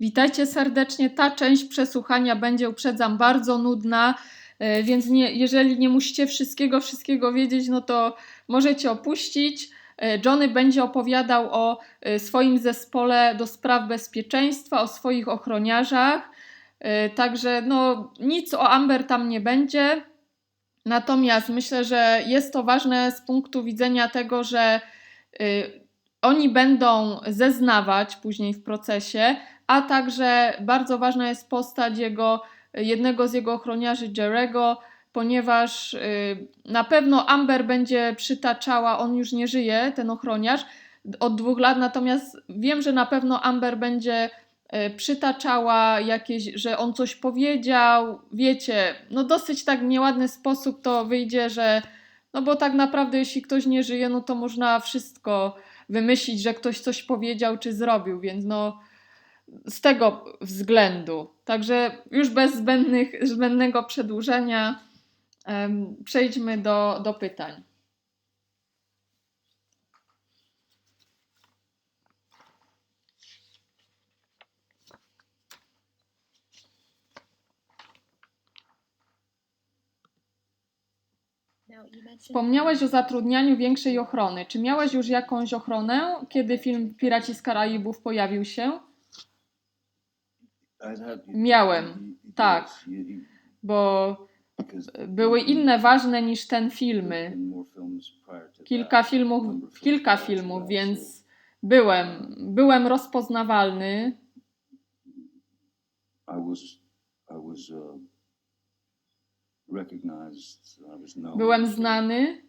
Witajcie serdecznie. Ta część przesłuchania będzie, uprzedzam, bardzo nudna, e, więc nie, jeżeli nie musicie wszystkiego, wszystkiego wiedzieć, no to możecie opuścić. E, Johnny będzie opowiadał o e, swoim zespole do spraw bezpieczeństwa, o swoich ochroniarzach. Także no, nic o Amber tam nie będzie. Natomiast myślę, że jest to ważne z punktu widzenia tego, że oni będą zeznawać później w procesie, a także bardzo ważna jest postać jego, jednego z jego ochroniarzy, Jerego, ponieważ y, na pewno Amber będzie przytaczała, on już nie żyje, ten ochroniarz, od dwóch lat, natomiast wiem, że na pewno Amber będzie y, przytaczała jakieś, że on coś powiedział, wiecie, no dosyć tak nieładny sposób to wyjdzie, że no bo tak naprawdę jeśli ktoś nie żyje, no to można wszystko wymyślić, że ktoś coś powiedział czy zrobił, więc no z tego względu. Także już bez zbędnych, zbędnego przedłużenia em, przejdźmy do, do pytań. Wspomniałeś o zatrudnianiu większej ochrony. Czy miałeś już jakąś ochronę, kiedy film Piraci z Karaibów pojawił się? Miałem, tak. Bo były inne ważne niż ten filmy. Kilka filmów, kilka filmów, więc byłem, byłem rozpoznawalny. Byłem znany,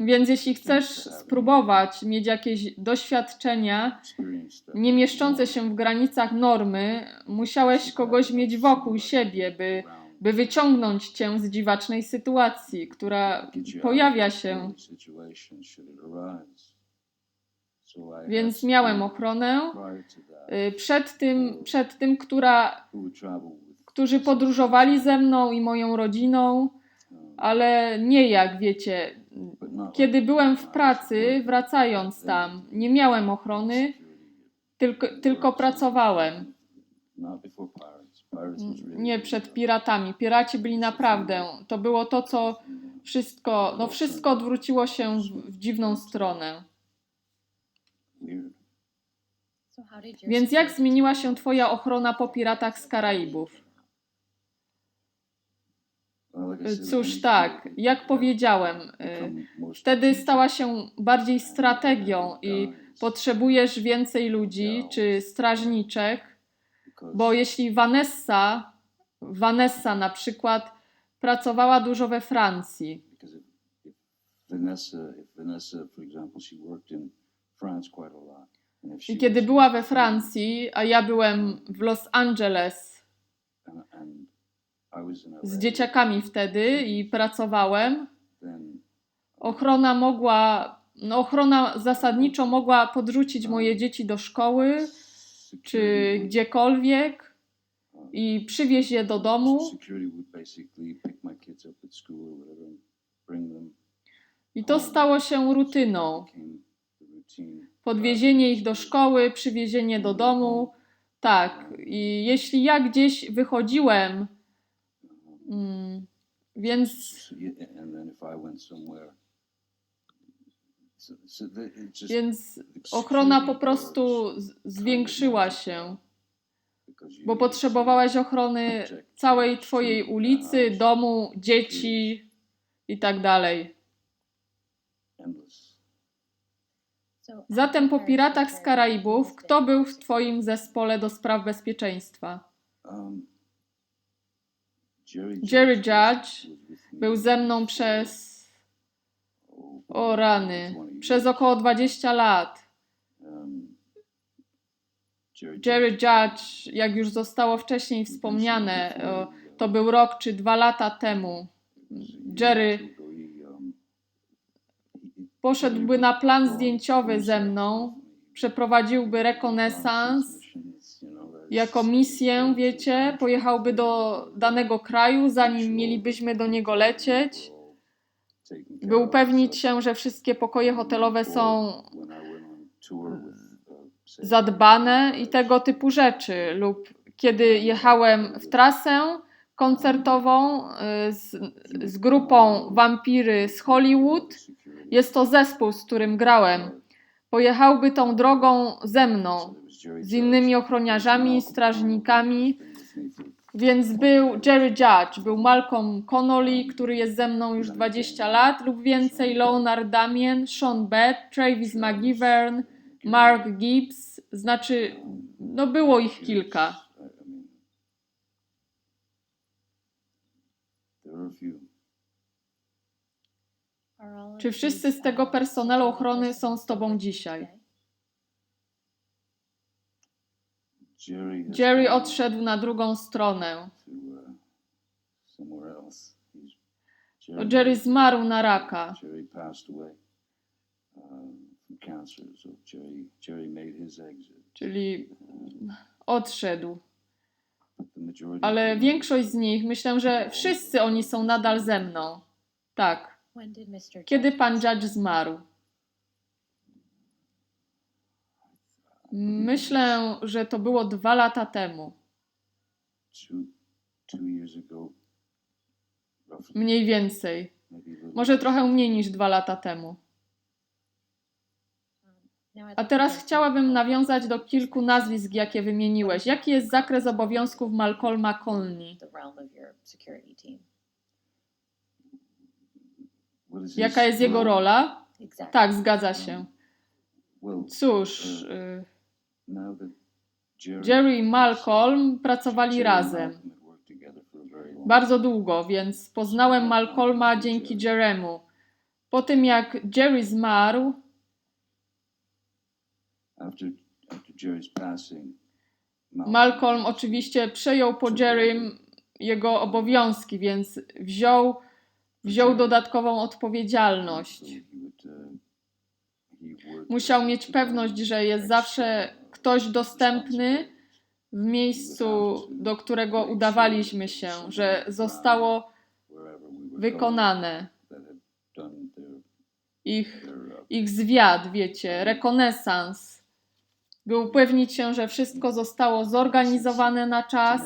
więc jeśli chcesz spróbować mieć jakieś doświadczenia nie mieszczące się w granicach normy, musiałeś kogoś mieć wokół siebie, by, by wyciągnąć cię z dziwacznej sytuacji, która pojawia się. Więc miałem ochronę. Y, Przed tym, przed tym która, którzy podróżowali ze mną i moją rodziną, ale nie jak wiecie. Kiedy byłem w pracy, wracając tam, nie miałem ochrony, tylko, tylko pracowałem. Nie przed piratami. Piraci byli naprawdę. To było to, co wszystko, no wszystko odwróciło się w, w dziwną stronę. Więc jak zmieniła się Twoja ochrona po piratach z Karaibów? Cóż, tak, jak powiedziałem, y, wtedy stała się bardziej strategią i potrzebujesz więcej ludzi czy strażniczek, bo jeśli Vanessa, Vanessa na przykład pracowała dużo we Francji, i kiedy była we Francji, a ja byłem w Los Angeles z dzieciakami wtedy i pracowałem, ochrona mogła, no ochrona zasadniczo mogła podrzucić moje dzieci do szkoły czy gdziekolwiek i przywieźć je do domu. I to stało się rutyną. Podwiezienie ich do szkoły, przywiezienie do domu. Tak, i jeśli ja gdzieś wychodziłem, mm, więc, więc ochrona po prostu zwiększyła się, bo potrzebowałeś ochrony całej twojej ulicy, domu, dzieci i tak dalej. Zatem po piratach z Karaibów, kto był w twoim zespole do spraw bezpieczeństwa? Jerry Judge był ze mną przez o rany, przez około 20 lat. Jerry Judge, jak już zostało wcześniej wspomniane, to był rok czy dwa lata temu. Jerry poszedłby na plan zdjęciowy ze mną, przeprowadziłby rekonesans jako misję, wiecie, pojechałby do danego kraju, zanim mielibyśmy do niego lecieć, by upewnić się, że wszystkie pokoje hotelowe są zadbane i tego typu rzeczy. Lub kiedy jechałem w trasę koncertową y, z, z grupą Wampiry z Hollywood, jest to zespół, z którym grałem. Pojechałby tą drogą ze mną, z innymi ochroniarzami, strażnikami. Więc był Jerry Judge, był Malcolm Connolly, który jest ze mną już 20 lat lub więcej, Leonard Damien, Sean Bett, Travis McGivern, Mark Gibbs, znaczy, no było ich kilka. Czy wszyscy z tego personelu ochrony są z tobą dzisiaj? Jerry odszedł na drugą stronę. Jerry zmarł na raka. Um. Czyli odszedł. Ale większość z nich, myślę, że wszyscy oni są nadal ze mną. Tak. Kiedy pan Judge zmarł? Myślę, że to było dwa lata temu. Mniej więcej. Może trochę mniej niż dwa lata temu. A teraz chciałabym nawiązać do kilku nazwisk, jakie wymieniłeś. Jaki jest zakres obowiązków Malcolma is Jaka jest jego rola? Tak, zgadza się. Cóż, y, now that Jerry, i Malcolm pracowali razem. Bardzo długo, więc poznałem Malcolma dzięki Jeremu. Po tym jak Jerry zmarł, Malcolm oczywiście przejął po Jerrym jego obowiązki, więc wziął, wziął dodatkową odpowiedzialność. uh, Musiał mieć pewność, że jest zawsze ktoś dostępny w miejscu, do którego udawaliśmy się, że zostało wykonane ich ich zwiat, wiecie, rekonesans, by upewnić się, że wszystko zostało zorganizowane na czas.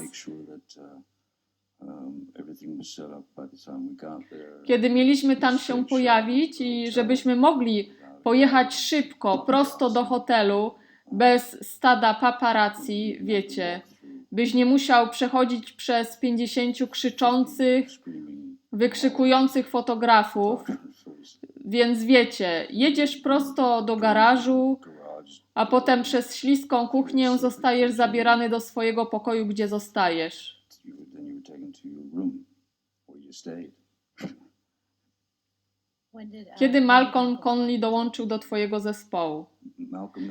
Kiedy mieliśmy tam się pojawić i żebyśmy mogli pojechać szybko, prosto do hotelu, bez stada paparazzi, wiecie, byś nie musiał przechodzić przez 50 krzyczących, wykrzykujących fotografów. Więc wiecie, jedziesz prosto do garażu, a potem przez śliską kuchnię zostajesz zabierany do swojego pokoju, gdzie zostajesz. Kiedy Malcolm Conley dołączył do twojego zespołu?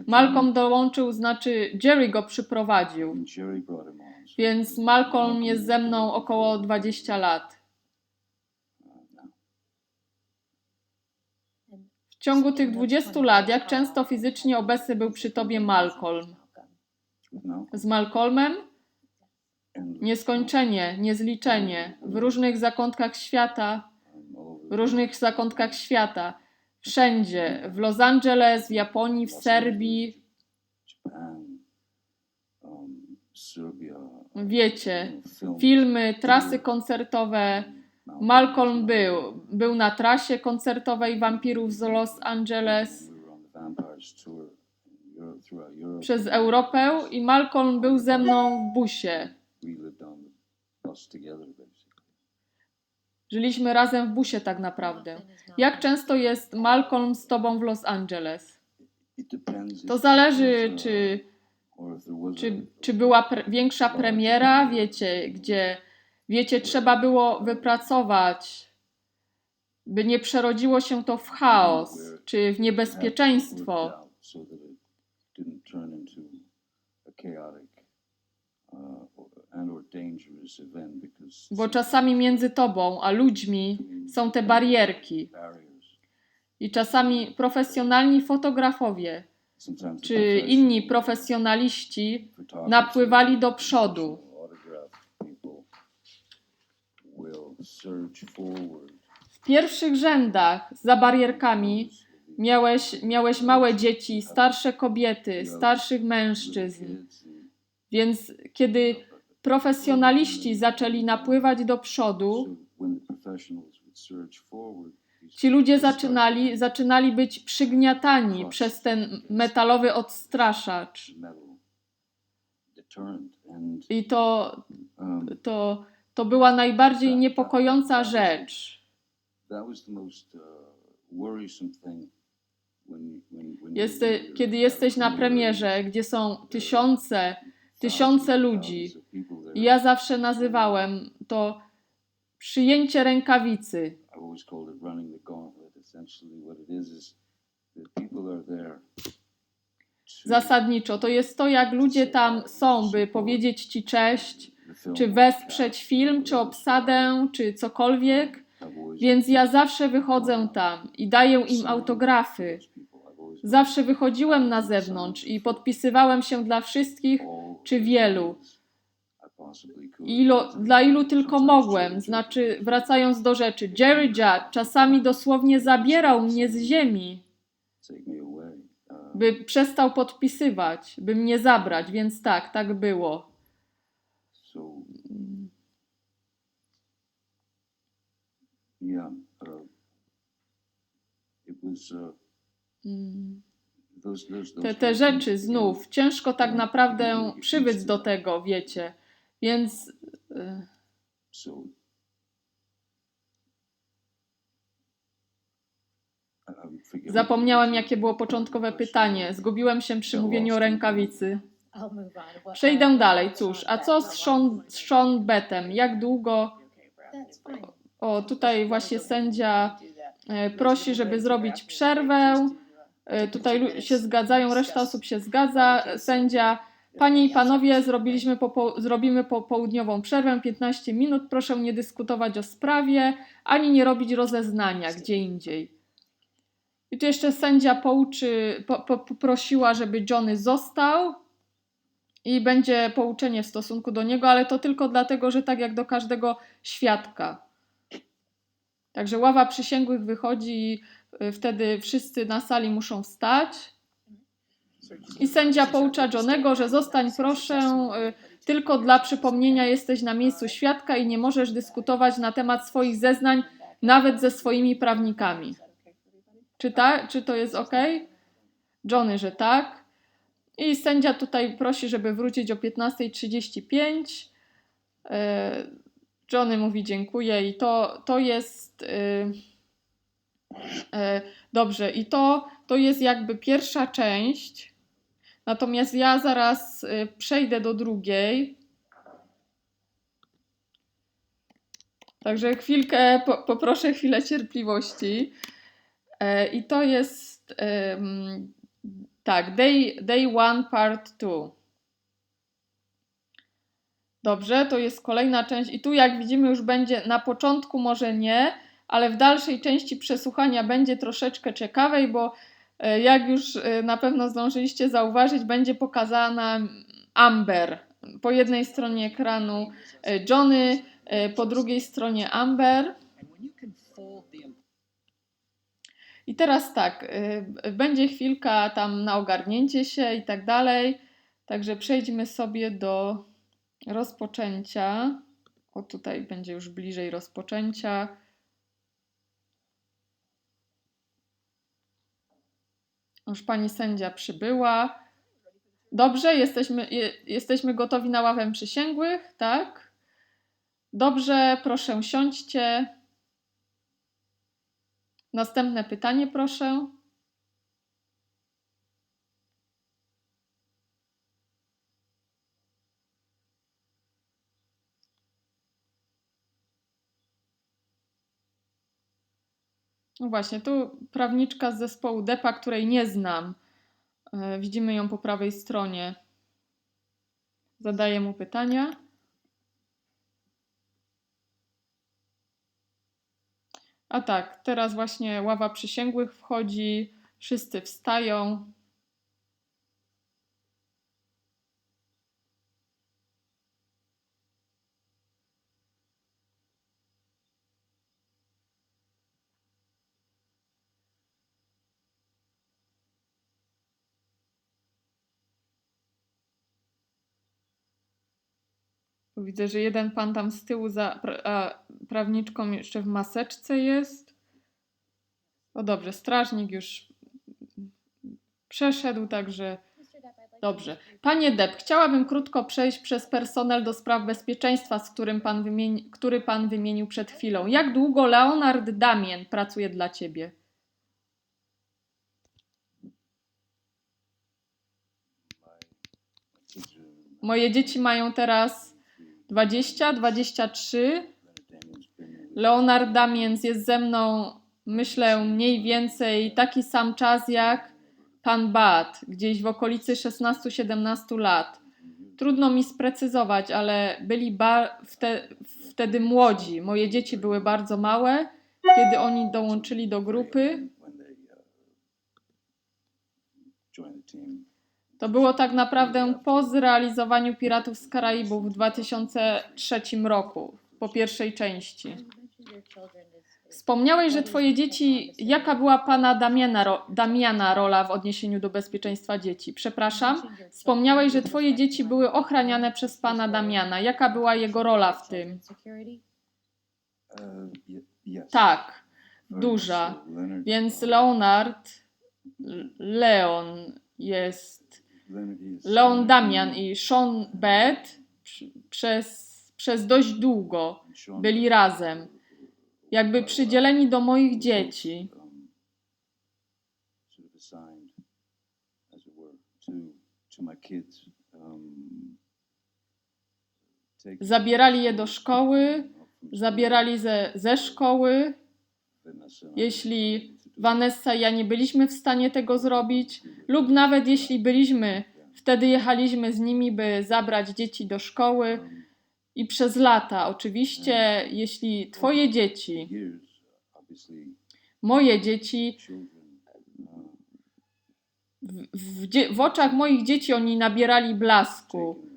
Malcolm, dołączył, znaczy Jerry go przyprowadził, więc Malcolm jest ze mną około 20 lat. W ciągu tych 20 lat, jak często fizycznie obecny był przy tobie Malcolm? Malcolm Z Malcolmem? Nieskończenie, niezliczenie, w różnych zakątkach świata, w różnych zakątkach świata. Wszędzie. W Los Angeles, w Japonii, w Serbii. Wiecie, film, filmy, trasy koncertowe. Malcolm. Był. Był na trasie koncertowej wampirów z Los Angeles przez Europę i Malcolm był ze mną w busie. We lived on the bus together, basically. Żyliśmy razem w busie tak naprawdę. Jak często jest Malcolm z tobą w Los Angeles? To zależy, there's, uh, czy, czy, czy była pre większa premiera, wiecie, gdzie, wiecie, trzeba było wypracować, by nie przerodziło się to w chaos, czy w niebezpieczeństwo. worked out so that it didn't turn into a chaotic uh, Bo czasami między tobą a ludźmi są te barierki. I czasami profesjonalni fotografowie czy inni profesjonaliści napływali do przodu. W pierwszych rzędach za barierkami Miałeś, miałeś małe dzieci, starsze kobiety, starszych mężczyzn. Więc kiedy profesjonaliści zaczęli napływać do przodu, ci ludzie zaczynali, zaczynali być przygniatani przez ten metalowy odstraszacz. I to, to, to była najbardziej niepokojąca rzecz. Jest, kiedy jesteś na premierze, gdzie są tysiące, tysiące ludzi. I ja zawsze nazywałem to przyjęcie rękawicy. Zasadniczo to jest to, jak ludzie tam są, by powiedzieć ci cześć, czy wesprzeć film, czy obsadę, czy cokolwiek. Więc ja zawsze wychodzę tam i daję im autografy. Zawsze wychodziłem na zewnątrz i podpisywałem się dla wszystkich, czy wielu. Ilo, dla ilu tylko mogłem. Znaczy, wracając do rzeczy, Jerry Judd czasami dosłownie zabierał mnie z ziemi, by przestał podpisywać, by mnie zabrać, więc tak, tak było. yeah, uh, it was uh, Mm. Te, te rzeczy znów, ciężko tak naprawdę przybyć do tego, wiecie. Więc y, zapomniałem, jakie było początkowe pytanie. Zgubiłem się przy mówieniu o rękawicy. Przejdę dalej. Cóż, a co z Sean, z Sean? Jak długo. O, tutaj właśnie sędzia e, prosi, żeby zrobić przerwę. E, Tutaj się zgadzają, reszta osób się zgadza. Sędzia, panie i panowie, zrobiliśmy po, zrobimy popołudniową przerwę, 15 minut. Proszę nie dyskutować o sprawie, ani nie robić rozeznania gdzie indziej. I tu jeszcze sędzia pouczy, po, po, poprosiła, żeby Johnny został i będzie pouczenie w stosunku do niego, ale to tylko dlatego, że tak jak do każdego świadka. Także ława przysięgłych wychodzi i wtedy wszyscy na sali muszą wstać. I sędzia poucza Johnego, że zostań proszę, y, tylko dla przypomnienia jesteś na miejscu świadka i nie możesz dyskutować na temat swoich zeznań nawet ze swoimi prawnikami. Czy, ta, czy to jest ok? Johnny, że tak. I sędzia tutaj prosi, żeby wrócić o 15.35. E, Johnny mówi dziękuję i to, to jest y, e, dobrze i to, to jest jakby pierwsza część. Natomiast ja zaraz y, przejdę do drugiej. Także chwilkę, po, poproszę chwilę cierpliwości. E, I to jest tak, day, day one, part two. Dobrze, to jest kolejna część i tu jak widzimy już będzie na początku może nie, ale w dalszej części przesłuchania będzie troszeczkę ciekawej, bo e, jak już e, na pewno zdążyliście zauważyć, będzie pokazana Amber. Po jednej stronie ekranu e, Johnny, po drugiej stronie Amber. I teraz tak, będzie chwilka tam na ogarnięcie się i tak dalej. Także przejdźmy sobie do rozpoczęcia. O, tutaj będzie już bliżej rozpoczęcia. Już pani sędzia przybyła. Dobrze, jesteśmy, je, jesteśmy gotowi na ławę przysięgłych, tak? Dobrze, proszę siądźcie. Następne pytanie, proszę. No właśnie, tu prawniczka z zespołu DEPA, której nie znam. E, Widzimy ją po prawej stronie. Zadaję mu pytania. A tak, teraz właśnie ława przysięgłych wchodzi, wszyscy wstają. Widzę, że jeden pan tam z tyłu za pra, prawniczką jeszcze w maseczce jest. O dobrze, strażnik już przeszedł, także dobrze. Panie Depp, chciałabym krótko przejść przez personel do spraw bezpieczeństwa, z którym pan który pan wymienił przed chwilą. Jak długo Leonard Damien pracuje dla ciebie? Moje dzieci mają teraz 20, 23. Leonard Damien's jest ze mną, myślę, mniej więcej taki sam czas jak pan Bat, gdzieś w okolicy 16-17 lat. Trudno mi sprecyzować, ale byli wte- wtedy młodzi. Moje dzieci były bardzo małe, kiedy oni dołączyli do grupy. To było tak naprawdę po zrealizowaniu Piratów z Karaibów w 2003 roku, po pierwszej części. Wspomniałeś, że twoje dzieci, jaka była pana Damiana, ro, Damiana rola w odniesieniu do bezpieczeństwa dzieci? Przepraszam. Wspomniałeś, że twoje dzieci były ochraniane przez pana Damiana. Jaka była jego rola w tym? Tak, duża. Więc Leonard, Leon jest, Leon Damian i Sean przy- przez, przez dość długo byli razem. Jakby przydzieleni do moich dzieci. Zabierali je do szkoły, zabierali ze, ze szkoły. Jeśli Vanessa i ja nie byliśmy w stanie tego zrobić, lub nawet jeśli byliśmy, wtedy jechaliśmy z nimi, by zabrać dzieci do szkoły. I przez lata, oczywiście, jeśli Twoje dzieci, moje dzieci, w, w, w oczach moich dzieci oni nabierali blasku.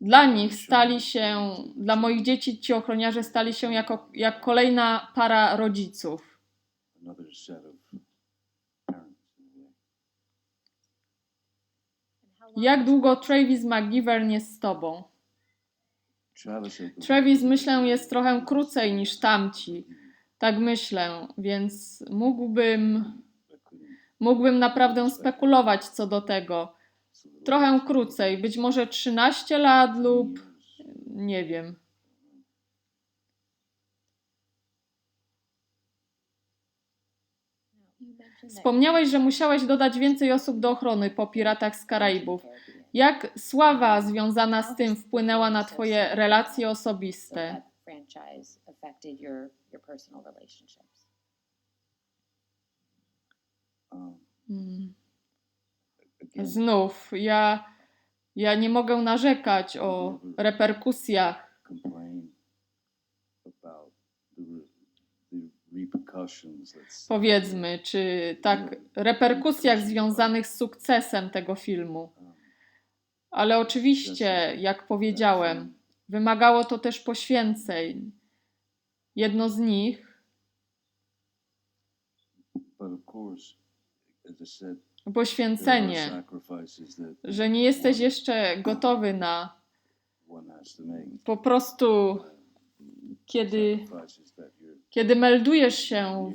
Dla nich stali się, dla moich dzieci ci ochroniarze stali się jako, jak kolejna para rodziców. another set of parents. in a way. Jak długo Travis McGivern jest z tobą? Travis, myślę jest trochę krócej niż tamci. Tak myślę, więc mógłbym, mógłbym naprawdę spekulować co do tego. Trochę krócej, być może 13 lat lub nie wiem. Wspomniałeś, że musiałeś dodać więcej osób do ochrony po Piratach z Karaibów. Jak sława związana z tym wpłynęła na Twoje relacje osobiste? Hmm. Znów, ja, ja nie mogę narzekać o reperkusjach. Powiedzmy, czy tak, reperkusjach związanych z sukcesem tego filmu. Ale oczywiście, jak powiedziałem, wymagało to też poświęceń. Jedno z nich, poświęcenie, że nie jesteś jeszcze gotowy na po prostu, kiedy, kiedy meldujesz się,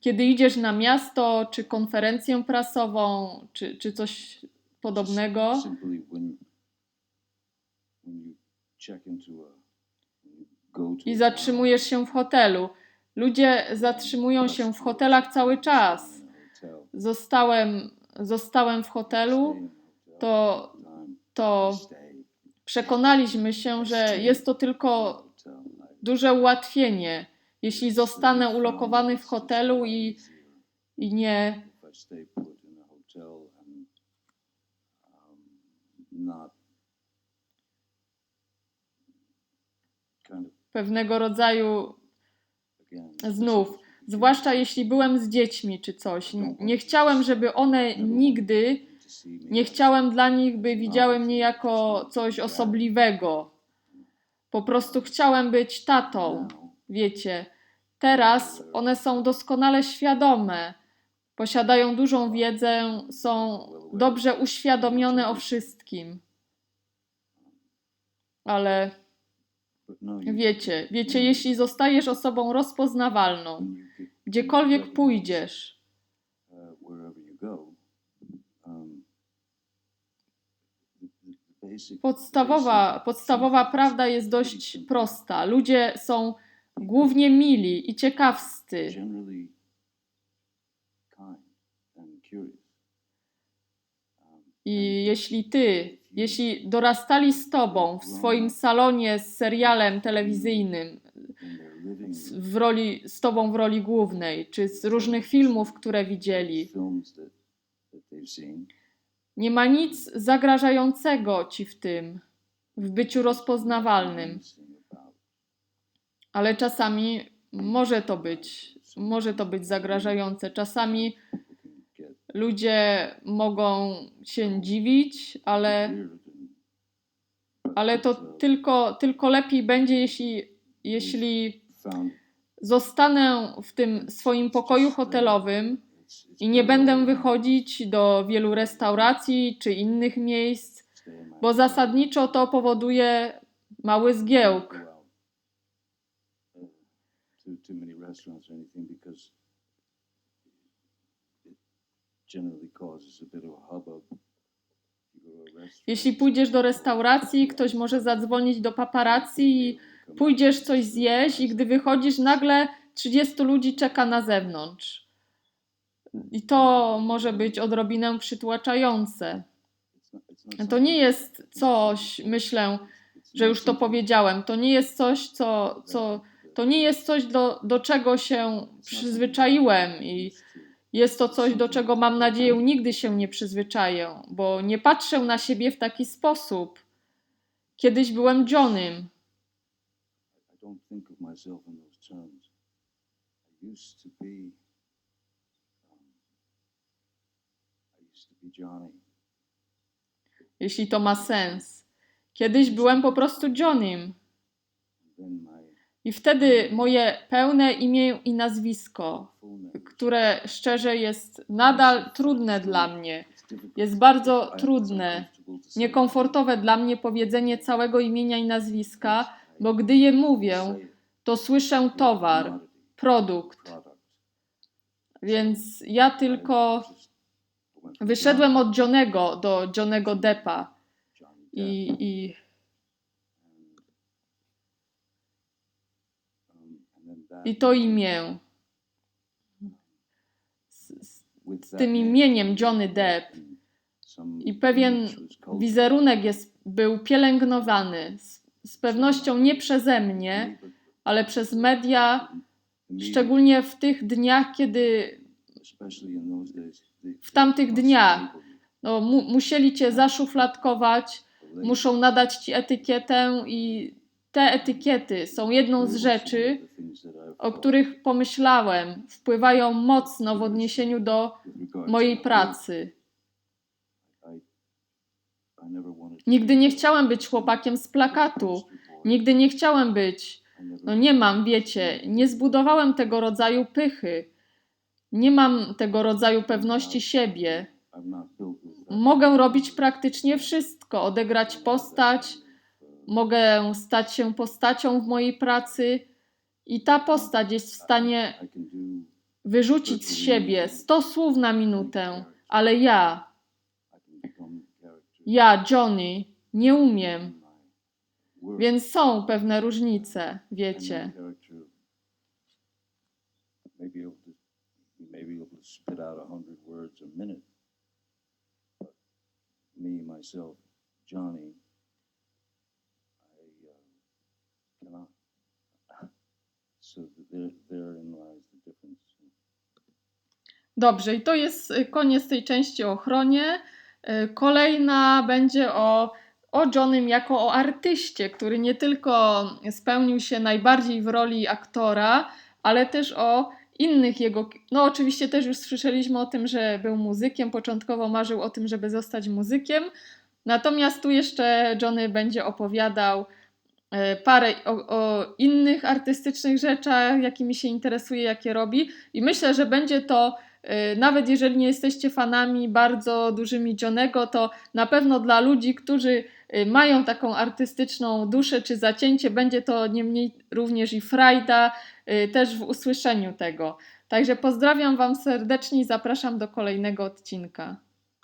kiedy idziesz na miasto, czy konferencję prasową, czy, czy coś podobnego. I zatrzymujesz się w hotelu. Ludzie zatrzymują się w hotelach cały czas. Zostałem, zostałem w hotelu, to, to przekonaliśmy się, że jest to tylko duże ułatwienie. Jeśli zostanę ulokowany w hotelu i, i nie, pewnego rodzaju znów, zwłaszcza jeśli byłem z dziećmi czy coś, nie chciałem, żeby one nigdy, nie chciałem dla nich, by widziały mnie jako coś osobliwego. Po prostu chciałem być tatą. Wiecie, teraz one są doskonale świadome, posiadają dużą wiedzę, są dobrze uświadomione o wszystkim. Ale no, wiecie, wiecie, jeśli zostajesz osobą rozpoznawalną, get gdziekolwiek pójdziesz, uh, wherever you go, um, the, podstawowa, podstawowa prawda jest dość prosta. Ludzie są głównie mili i ciekawscy. curious. Um, I jeśli ty, jeśli dorastali z tobą w swoim salonie z serialem telewizyjnym, w roli, z tobą w roli głównej, czy z różnych filmów, które widzieli, nie ma nic zagrażającego ci w tym, w byciu rozpoznawalnym. Ale czasami może to być, może to być zagrażające. Czasami ludzie mogą się dziwić, ale, ale to tylko, tylko lepiej będzie, jeśli, jeśli zostanę w tym swoim pokoju hotelowym i nie będę wychodzić do wielu restauracji czy innych miejsc, bo zasadniczo to powoduje mały zgiełk. Jeśli pójdziesz do restauracji, ktoś może zadzwonić do paparazzi i pójdziesz coś zjeść i gdy wychodzisz, nagle 30 ludzi czeka na zewnątrz. I to może być odrobinę przytłaczające. To nie jest coś, myślę, że już to powiedziałem, to nie jest coś, co, co to nie jest coś, do, do czego się przyzwyczaiłem i jest to coś, do czego mam nadzieję nigdy się nie przyzwyczaję, bo nie patrzę na siebie w taki sposób. Kiedyś byłem Johnem. I don't think of myself in those terms. I used to be, um, I used to be Johnny. Jeśli to ma sens. Kiedyś byłem po prostu my I wtedy moje pełne imię i nazwisko, które szczerze jest nadal trudne dla mnie, jest bardzo trudne, niekomfortowe dla mnie powiedzenie całego imienia i nazwiska, bo gdy je mówię, to słyszę towar, produkt. Więc ja tylko I just- I went from wyszedłem Johnny od Johnego do Johnego Deppa Depp. i, i Um, I to imię. Z, z, tym imieniem Johnny Depp and some i pewien wizerunek jest, był pielęgnowany. Z, z pewnością nie przeze mnie, ale przez media, szczególnie w tych dniach, kiedy w tamtych dniach no, mu, musieli cię zaszufladkować, muszą nadać ci etykietę i te etykiety są jedną z rzeczy, o których pomyślałem, wpływają mocno w odniesieniu do mojej pracy. Nigdy nie chciałem być chłopakiem z plakatu. Nigdy nie chciałem być. No nie mam, wiecie, nie zbudowałem tego rodzaju pychy. Nie mam tego rodzaju pewności siebie. Mogę robić praktycznie wszystko, odegrać postać, mogę stać się postacią w mojej pracy i ta postać jest w stanie wyrzucić z siebie 100 słów na minutę, ale ja, ja, Johnny, nie umiem. Więc są pewne różnice, wiecie. that character may be able to he may be able to spit out a hundred words a minute. But me, myself, Johnny, I uh, cannot. So there, therein lies the difference. Dobrze, i to jest y, koniec tej części o ochronie. Y, Kolejna będzie o, o Johnym jako o artyście, który nie tylko spełnił się najbardziej w roli aktora, ale też o innych jego. No, oczywiście też już słyszeliśmy o tym, że był muzykiem, początkowo marzył o tym, żeby zostać muzykiem. Natomiast tu jeszcze Johnny będzie opowiadał e, parę o, o innych artystycznych rzeczach, jakimi się interesuje, jakie robi, i myślę, że będzie to e, nawet jeżeli nie jesteście fanami bardzo dużymi Johnego, to na pewno dla ludzi, którzy e, mają taką artystyczną duszę czy zacięcie, będzie to niemniej również i frajda, Y, też w usłyszeniu tego. Także pozdrawiam Wam serdecznie i zapraszam do kolejnego odcinka.